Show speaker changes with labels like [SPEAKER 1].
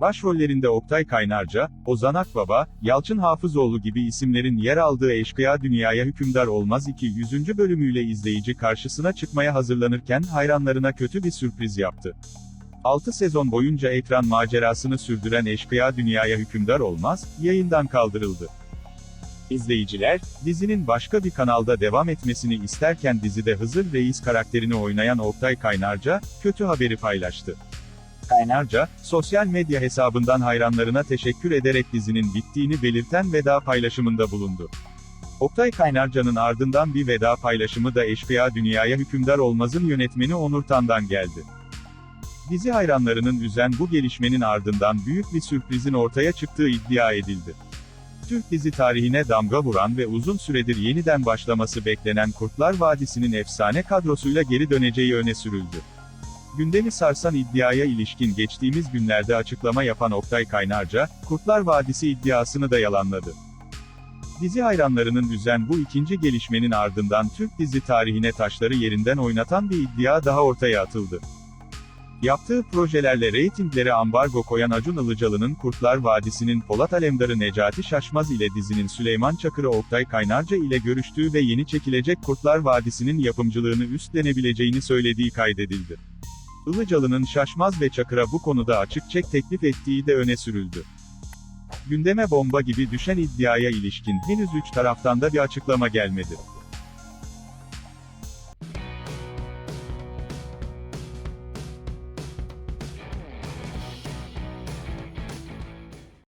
[SPEAKER 1] Başrollerinde Oktay Kaynarca, Ozan Akbaba, Yalçın Hafızoğlu gibi isimlerin yer aldığı Eşkıya Dünyaya Hükümdar Olmaz 2. 100. bölümüyle izleyici karşısına çıkmaya hazırlanırken hayranlarına kötü bir sürpriz yaptı. 6 sezon boyunca ekran macerasını sürdüren Eşkıya Dünyaya Hükümdar Olmaz, yayından kaldırıldı. İzleyiciler, dizinin başka bir kanalda devam etmesini isterken dizide Hızır Reis karakterini oynayan Oktay Kaynarca, kötü haberi paylaştı. Kaynarca, sosyal medya hesabından hayranlarına teşekkür ederek dizinin bittiğini belirten veda paylaşımında bulundu. Oktay Kaynarca'nın ardından bir veda paylaşımı da Eşkıya Dünyaya Hükümdar Olmaz'ın yönetmeni Onur Tan'dan geldi. Dizi hayranlarının üzen bu gelişmenin ardından büyük bir sürprizin ortaya çıktığı iddia edildi. Türk dizi tarihine damga vuran ve uzun süredir yeniden başlaması beklenen Kurtlar Vadisi'nin efsane kadrosuyla geri döneceği öne sürüldü. Gündemi sarsan iddiaya ilişkin geçtiğimiz günlerde açıklama yapan Oktay Kaynarca, Kurtlar Vadisi iddiasını da yalanladı. Dizi hayranlarının üzen bu ikinci gelişmenin ardından Türk dizi tarihine taşları yerinden oynatan bir iddia daha ortaya atıldı. Yaptığı projelerle reytinglere ambargo koyan Acun Ilıcalı'nın Kurtlar Vadisi'nin Polat Alemdar'ı Necati Şaşmaz ile dizinin Süleyman Çakır'ı Oktay Kaynarca ile görüştüğü ve yeni çekilecek Kurtlar Vadisi'nin yapımcılığını üstlenebileceğini söylediği kaydedildi. Ilıcalı'nın Şaşmaz ve Çakır'a bu konuda açık çek teklif ettiği de öne sürüldü. Gündeme bomba gibi düşen iddiaya ilişkin henüz üç taraftan da bir açıklama gelmedi.